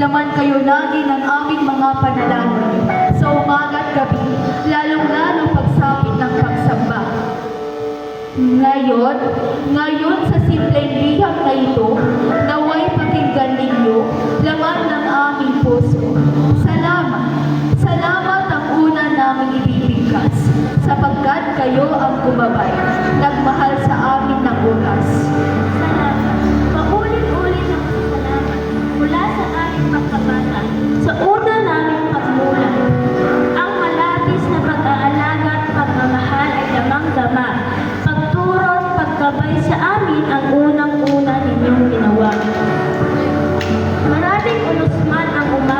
Laman kayo lagi ng aming mga panalangin. Sa umaga at gabi, lalong-lalo pagsapit ng pagsamba. Ngayon, ngayon sa simpleng liham na ito, ibibigkas, sapagkat kayo ang gumabay, nagmahal sa amin ng oras. Salamat. Paulit-ulit ang salamat mula sa aming pagkabata sa una naming. Ang malapis na pag-aalaga at pagmamahal ay damang-dama. Pagturo sa amin ang unang-una ninyong ginawa. Maraming ulusman ang umagos.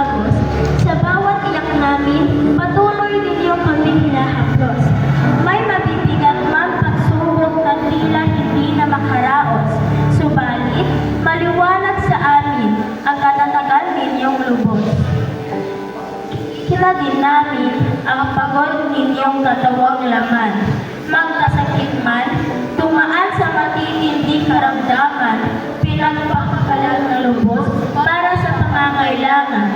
Kila din namin ang pagod ninyong katawang laman. Magkasakit man, tumaan sa matitindi karamdaman, pinagpapakalag na lubos para sa pangangailangan.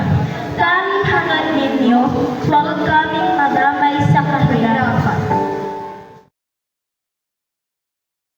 Tanging hangad ninyo, huwag